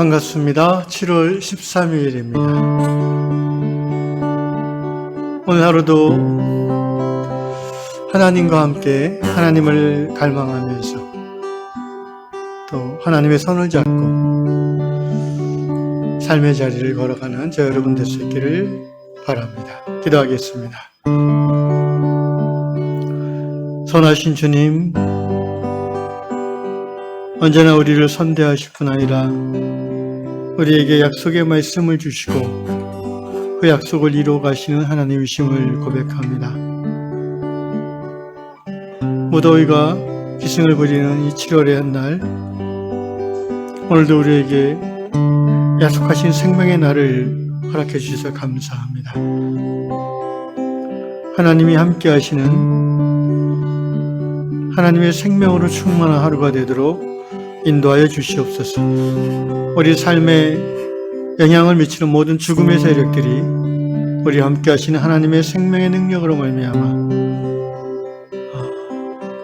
반갑습니다. 7월 13일입니다. 오늘 하루도 하나님과 함께 하나님을 갈망하면서 또 하나님의 손을 잡고 삶의 자리를 걸어가는 저 여러분 될 수 있기를 바랍니다. 기도하겠습니다. 선하신 주님, 언제나 우리를 선대하실 뿐 아니라 우리에게 약속의 말씀을 주시고 그 약속을 이루어 가시는 하나님이심을 고백합니다. 무더위가 기승을 부리는 이 7월의 한 날, 오늘도 우리에게 약속하신 생명의 날을 허락해 주셔서 감사합니다. 하나님이 함께 하시는 하나님의 생명으로 충만한 하루가 되도록 인도하여 주시옵소서. 우리 삶에 영향을 미치는 모든 죽음의 세력들이 우리 함께 하시는 하나님의 생명의 능력으로 말미암아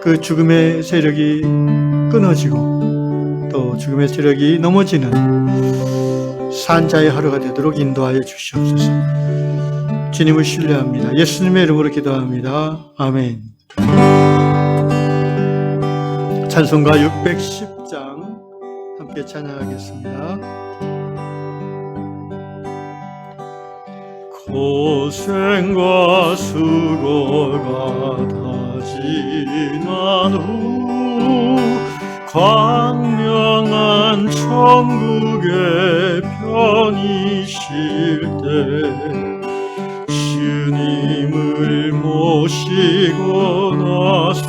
그 죽음의 세력이 끊어지고 또 죽음의 세력이 넘어지는 산자의 하루가 되도록 인도하여 주시옵소서. 주님을 신뢰합니다. 예수님의 이름으로 기도합니다. 아멘. 찬송가 610장 함께 찬양하겠습니다. 고생과 수고가 다 지난 후 광명한 천국에 편히 쉴때 주님을 모시고 나살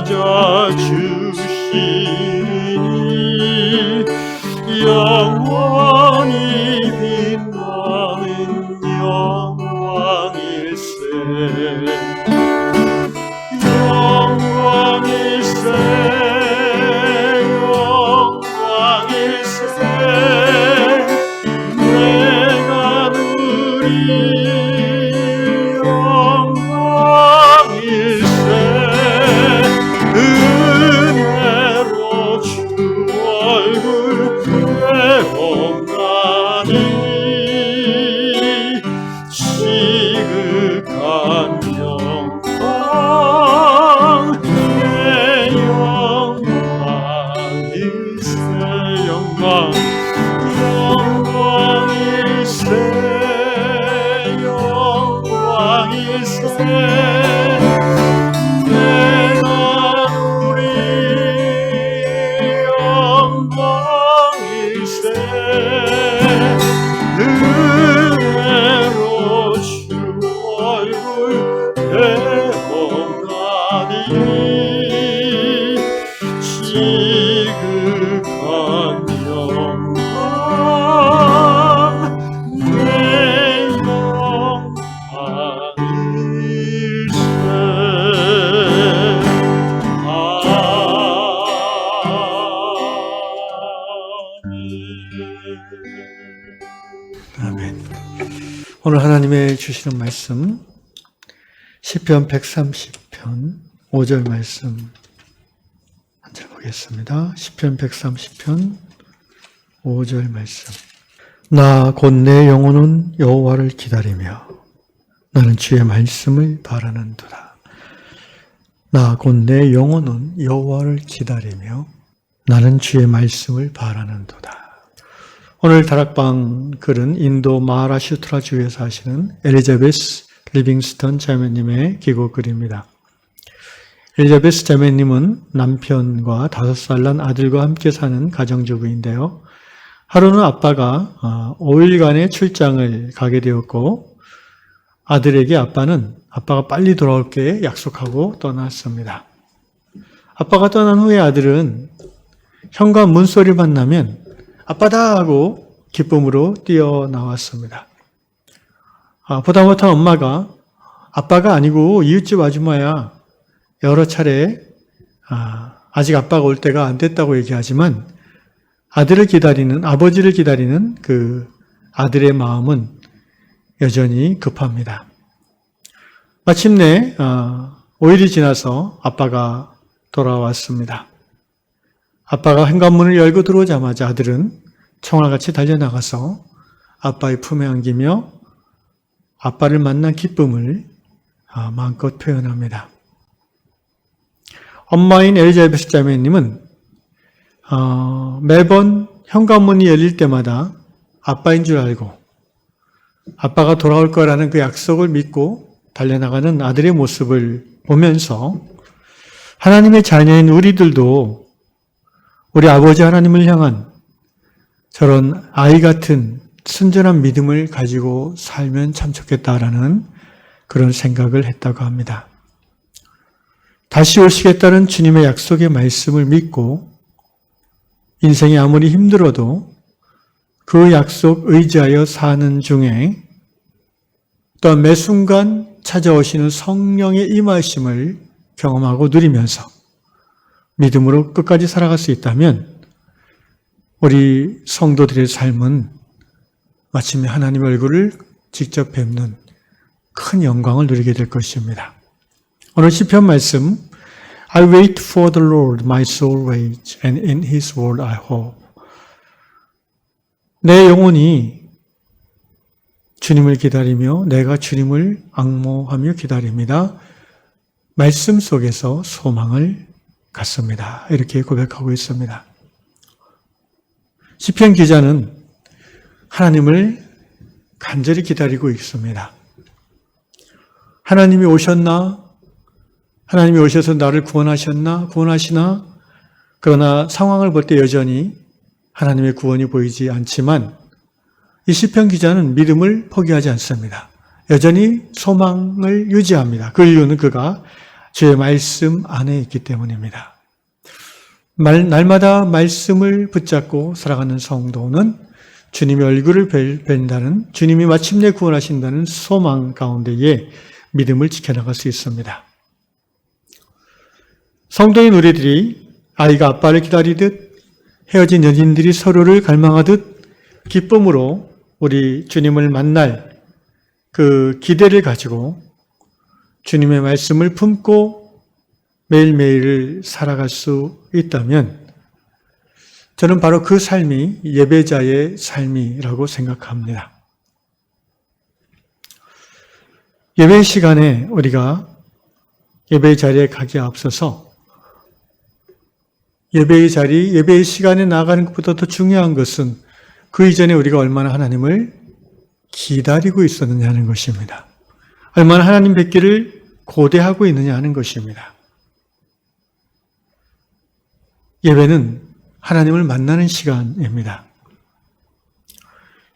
ходячущий. 말씀 시편 130편 5절 말씀 한 절 보겠습니다. 시편 130편 5절 말씀. 나 곧 내 영혼은 여호와를 기다리며 나는 주의 말씀을 바라는도다. 나 곧 내 영혼은 여호와를 기다리며 나는 주의 말씀을 바라는도다. 오늘 다락방 글은 인도 마하라슈트라 주에 사시는 엘리자베스 리빙스턴 자매님의 기고 글입니다. 엘리자베스 자매님은 남편과 다섯 살 난 아들과 함께 사는 가정주부인데요. 하루는 아빠가 5일간의 출장을 가게 되었고 아들에게 아빠는 아빠가 빨리 돌아올게 약속하고 떠났습니다. 아빠가 떠난 후에 아들은 현관 문소리만 나면 아빠다 하고 기쁨으로 뛰어나왔습니다. 아, 보다 못한 엄마가 아빠가 아니고 이웃집 아줌마야 여러 차례 아, 아직 아빠가 올 때가 안 됐다고 얘기하지만 아들을 기다리는 아버지를 기다리는 그 아들의 마음은 여전히 급합니다. 마침내 아, 5일이 지나서 아빠가 돌아왔습니다. 아빠가 현관문을 열고 들어오자마자 아들은 청아같이 달려나가서 아빠의 품에 안기며 아빠를 만난 기쁨을 아, 마음껏 표현합니다. 엄마인 엘리자베스 자매님은 어, 매번 현관문이 열릴 때마다 아빠인 줄 알고 아빠가 돌아올 거라는 그 약속을 믿고 달려나가는 아들의 모습을 보면서 하나님의 자녀인 우리들도 우리 아버지 하나님을 향한 저런 아이 같은 순전한 믿음을 가지고 살면 참 좋겠다라는 그런 생각을 했다고 합니다. 다시 오시겠다는 주님의 약속의 말씀을 믿고 인생이 아무리 힘들어도 그 약속 의지하여 사는 중에 또 매 순간 찾아오시는 성령의 임하심을 경험하고 누리면서 믿음으로 끝까지 살아갈 수 있다면 우리 성도들의 삶은 마침내 하나님 얼굴을 직접 뵙는 큰 영광을 누리게 될 것입니다. 오늘 시편 말씀 I wait for the Lord, my soul waits, and in His word I hope. 내 영혼이 주님을 기다리며 내가 주님을 악모하며 기다립니다. 말씀 속에서 소망을 갖습니다. 이렇게 고백하고 있습니다. 시편 기자는 하나님을 간절히 기다리고 있습니다. 하나님이 오셨나? 하나님이 오셔서 나를 구원하셨나? 구원하시나? 그러나 상황을 볼 때 여전히 하나님의 구원이 보이지 않지만 이 시편 기자는 믿음을 포기하지 않습니다. 여전히 소망을 유지합니다. 그 이유는 그가 주의 말씀 안에 있기 때문입니다. 말, 날마다 말씀을 붙잡고 살아가는 성도는 주님의 얼굴을 뵌다는 주님이 마침내 구원하신다는 소망 가운데에 믿음을 지켜나갈 수 있습니다. 성도인 우리들이 아이가 아빠를 기다리듯 헤어진 연인들이 서로를 갈망하듯 기쁨으로 우리 주님을 만날 그 기대를 가지고 주님의 말씀을 품고 매일매일을 살아갈 수 있다면 저는 바로 그 삶이 예배자의 삶이라고 생각합니다. 예배 시간에 우리가 예배 자리에 가기 앞서서 예배의 자리, 예배의 시간에 나가는 것보다 더 중요한 것은 그 이전에 우리가 얼마나 하나님을 기다리고 있었느냐는 것입니다. 얼마나 하나님 뵙기를 고대하고 있느냐 하는 것입니다. 예배는 하나님을 만나는 시간입니다.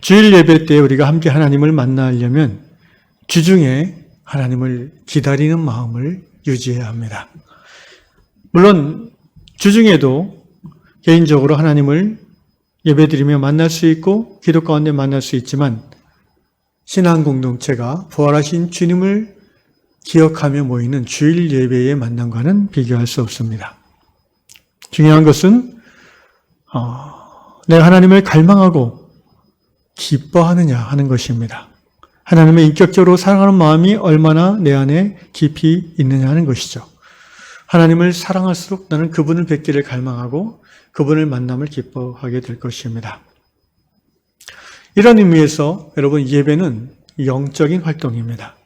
주일 예배 때 우리가 함께 하나님을 만나려면 주중에 하나님을 기다리는 마음을 유지해야 합니다. 물론 주중에도 개인적으로 하나님을 예배드리며 만날 수 있고 기도 가운데 만날 수 있지만 신앙 공동체가 부활하신 주님을 기억하며 모이는 주일 예배의 만남과는 비교할 수 없습니다. 중요한 것은 어, 내가 하나님을 갈망하고 기뻐하느냐 하는 것입니다. 하나님의 인격적으로 사랑하는 마음이 얼마나 내 안에 깊이 있느냐 하는 것이죠. 하나님을 사랑할수록 나는 그분을 뵙기를 갈망하고 그분을 만남을 기뻐하게 될 것입니다. 이런 의미에서 여러분 예배는 영적인 활동입니다.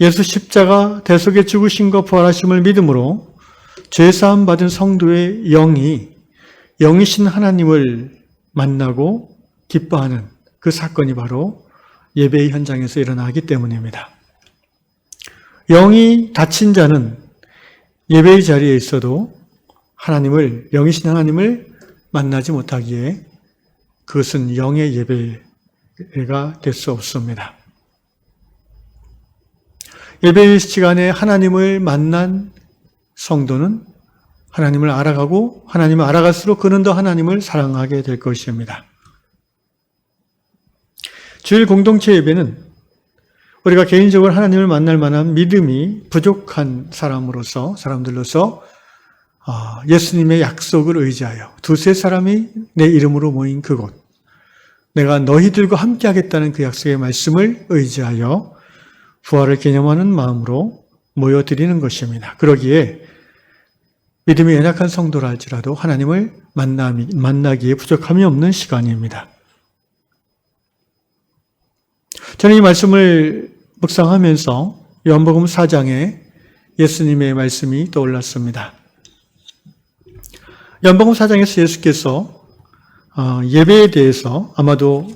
예수 십자가 대속에 죽으신 것 부활하심을 믿음으로 죄사함 받은 성도의 영이 영이신 하나님을 만나고 기뻐하는 그 사건이 바로 예배의 현장에서 일어나기 때문입니다. 영이 다친 자는 예배의 자리에 있어도 하나님을, 영이신 하나님을 만나지 못하기에 그것은 영의 예배가 될 수 없습니다. 예배 시간에 하나님을 만난 성도는 하나님을 알아가고 하나님을 알아갈수록 그는 더 하나님을 사랑하게 될 것입니다. 주일 공동체 예배는 우리가 개인적으로 하나님을 만날 만한 믿음이 부족한 사람으로서 사람들로서 아, 예수님의 약속을 의지하여 두세 사람이 내 이름으로 모인 그곳 내가 너희들과 함께 하겠다는 그 약속의 말씀을 의지하여 부활을 개념하는 마음으로 모여드리는 것입니다. 그러기에 믿음이 연약한 성도라 할지라도 하나님을 만나기에 부족함이 없는 시간입니다. 저는 이 말씀을 묵상하면서 요한복음 4장에 예수님의 말씀이 떠올랐습니다. 요한복음 4장에서 예수께서 어, 예배에 대해서 아마도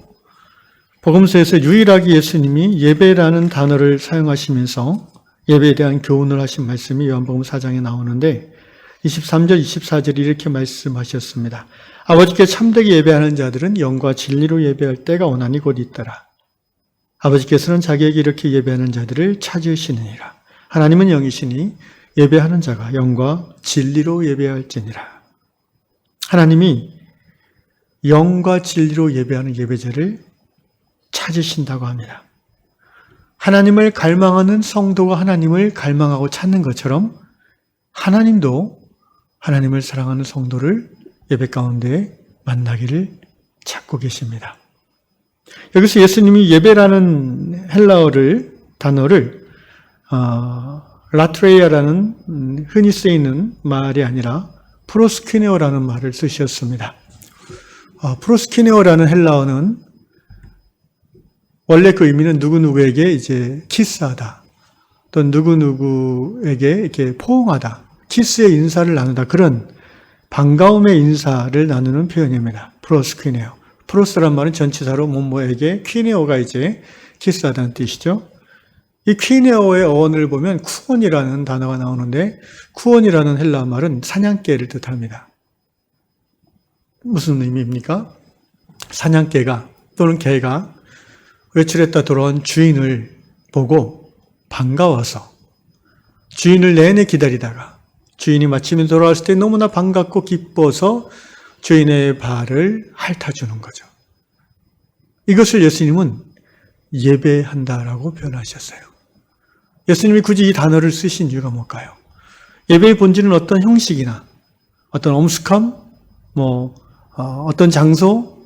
복음서에서 유일하게 예수님이 예배라는 단어를 사용하시면서 예배에 대한 교훈을 하신 말씀이 요한복음 4장에 나오는데 23절, 24절이 이렇게 말씀하셨습니다. 아버지께 참되게 예배하는 자들은 영과 진리로 예배할 때가 오나니 곧 있더라. 아버지께서는 자기에게 이렇게 예배하는 자들을 찾으시느니라. 하나님은 영이시니 예배하는 자가 영과 진리로 예배할지니라. 하나님이 영과 진리로 예배하는 예배자를 찾으신다고 합니다. 하나님을 갈망하는 성도가 하나님을 갈망하고 찾는 것처럼 하나님도 하나님을 사랑하는 성도를 예배 가운데 만나기를 찾고 계십니다. 여기서 예수님이 예배라는 헬라어를 단어를 어, 라트레이아라는 흔히 쓰이는 말이 아니라 프로스키네오라는 말을 쓰셨습니다. 어, 프로스키네오라는 헬라어는 원래 그 의미는 누구누구에게 이제 키스하다. 또 누구누구에게 이렇게 포옹하다. 키스의 인사를 나누다. 그런 반가움의 인사를 나누는 표현입니다. 프로스퀴네오. 프로스란 말은 전치사로 뭐뭐에게 퀴네오가 이제 키스하다는 뜻이죠. 이 퀴네오의 어원을 보면 쿠온이라는 단어가 나오는데 쿠온이라는 헬라 말은 사냥개를 뜻합니다. 무슨 의미입니까? 사냥개가 또는 개가 외출했다 돌아온 주인을 보고 반가워서 주인을 내내 기다리다가 주인이 마침 돌아왔을 때 너무나 반갑고 기뻐서 주인의 발을 핥아주는 거죠. 이것을 예수님은 예배한다라고 표현하셨어요. 예수님이 굳이 이 단어를 쓰신 이유가 뭘까요? 예배의 본질은 어떤 형식이나 어떤 엄숙함, 뭐 어, 떤 장소,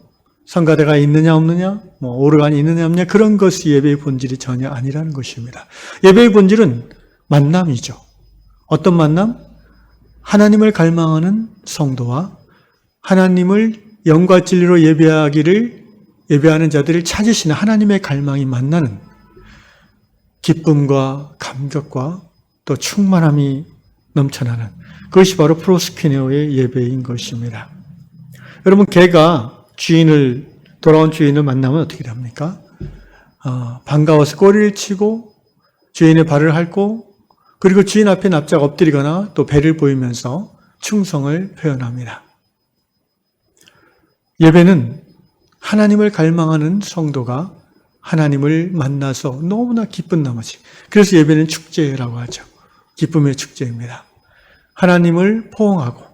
성가대가 있느냐 없느냐, 뭐 오르간이 있느냐 없느냐 그런 것이 예배의 본질이 전혀 아니라는 것입니다. 예배의 본질은 만남이죠. 어떤 만남? 하나님을 갈망하는 성도와 하나님을 영과 진리로 예배하기를 예배하는 자들을 찾으시는 하나님의 갈망이 만나는 기쁨과 감격과 또 충만함이 넘쳐나는 그것이 바로 프로스피네오의 예배인 것입니다. 여러분 개가 주인을 돌아온 주인을 만나면 어떻게 됩니까? 어, 반가워서 꼬리를 치고 주인의 발을 핥고 그리고 주인 앞에 납작 엎드리거나 또 배를 보이면서 충성을 표현합니다. 예배는 하나님을 갈망하는 성도가 하나님을 만나서 너무나 기쁜 나머지. 그래서 예배는 축제라고 하죠. 기쁨의 축제입니다. 하나님을 포옹하고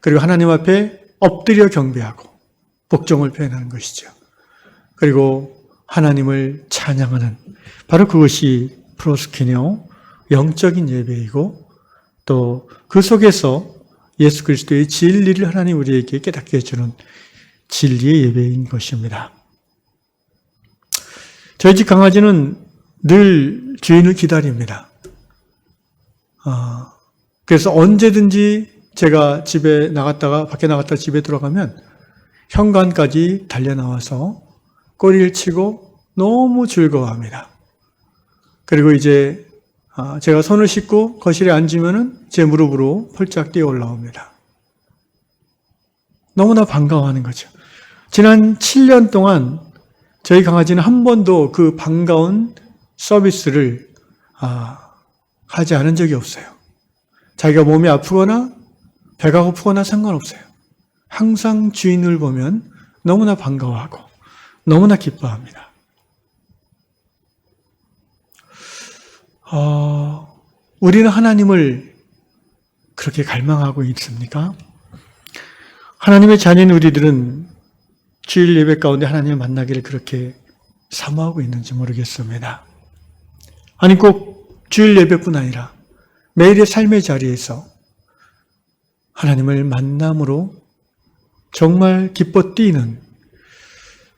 그리고 하나님 앞에 엎드려 경배하고 복종을 표현하는 것이죠. 그리고 하나님을 찬양하는 바로 그것이 프로스키뇨 영적인 예배이고 또 그 속에서 예수 그리스도의 진리를 하나님 우리에게 깨닫게 해주는 진리의 예배인 것입니다. 저희 집 강아지는 늘 주인을 기다립니다. 아, 그래서 언제든지 제가 집에 나갔다가 밖에 나갔다 집에 들어가면 현관까지 달려 나와서 꼬리를 치고 너무 즐거워합니다. 그리고 이제 아, 제가 손을 씻고 거실에 앉으면은 제 무릎으로 펄짝 뛰어 올라옵니다. 너무나 반가워하는 거죠. 지난 7년 동안 저희 강아지는 한 번도 그 반가운 서비스를 아, 하지 않은 적이 없어요. 자기가 몸이 아프거나 배가 고프거나 상관없어요. 항상 주인을 보면 너무나 반가워하고 너무나 기뻐합니다. 어, 우리는 하나님을 그렇게 갈망하고 있습니까? 하나님의 자녀인 우리들은 주일 예배 가운데 하나님을 만나기를 그렇게 사모하고 있는지 모르겠습니다. 아니 꼭 주일 예배뿐 아니라 매일의 삶의 자리에서 하나님을 만남으로 정말 기뻐 뛰는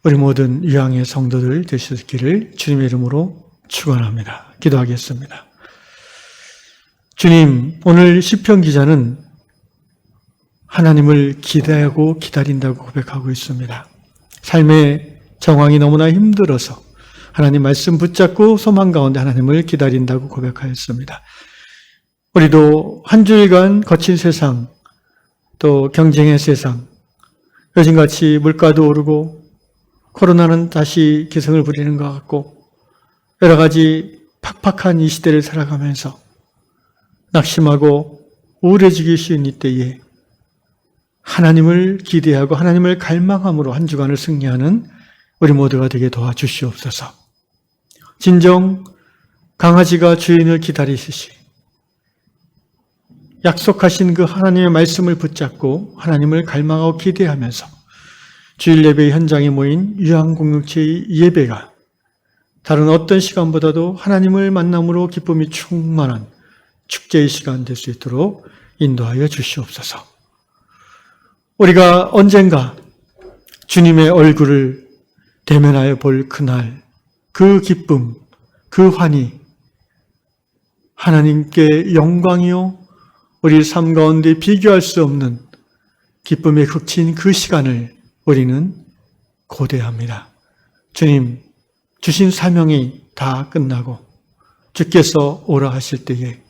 우리 모든 유양의 성도들 되시기를 주님의 이름으로 축원합니다. 기도하겠습니다. 주님, 오늘 시편 기자는 하나님을 기대하고 기다린다고 고백하고 있습니다. 삶의 정황이 너무나 힘들어서 하나님 말씀 붙잡고 소망 가운데 하나님을 기다린다고 고백하였습니다. 우리도 한 주일간 거친 세상, 또 경쟁의 세상, 요즘같이 물가도 오르고 코로나는 다시 기승을 부리는 것 같고 여러 가지 팍팍한 이 시대를 살아가면서 낙심하고 우울해지기 쉬운 이때에 하나님을 기대하고 하나님을 갈망함으로 한 주간을 승리하는 우리 모두가 되게 도와주시옵소서. 진정 강아지가 주인을 기다리시시 약속하신 그 하나님의 말씀을 붙잡고 하나님을 갈망하고 기대하면서 주일 예배 현장에 모인 유한 공동체의 예배가 다른 어떤 시간보다도 하나님을 만남으로 기쁨이 충만한 축제의 시간 될 수 있도록 인도하여 주시옵소서. 우리가 언젠가 주님의 얼굴을 대면하여 볼 그날, 그 기쁨, 그 환희, 하나님께 영광이요, 우리 삶 가운데 비교할 수 없는 기쁨의 극치인 그 시간을 우리는 고대합니다. 주님, 주신 사명이 다 끝나고 주께서 오라 하실 때에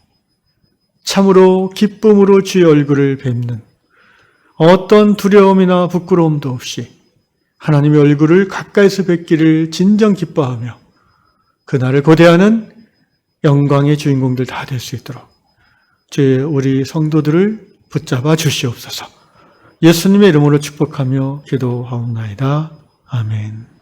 참으로 기쁨으로 주의 얼굴을 뵙는 어떤 두려움이나 부끄러움도 없이 하나님의 얼굴을 가까이서 뵙기를 진정 기뻐하며 그날을 고대하는 영광의 주인공들 다 될 수 있도록 주 우리 성도들을 붙잡아 주시옵소서. 예수님의 이름으로 축복하며 기도하옵나이다. 아멘.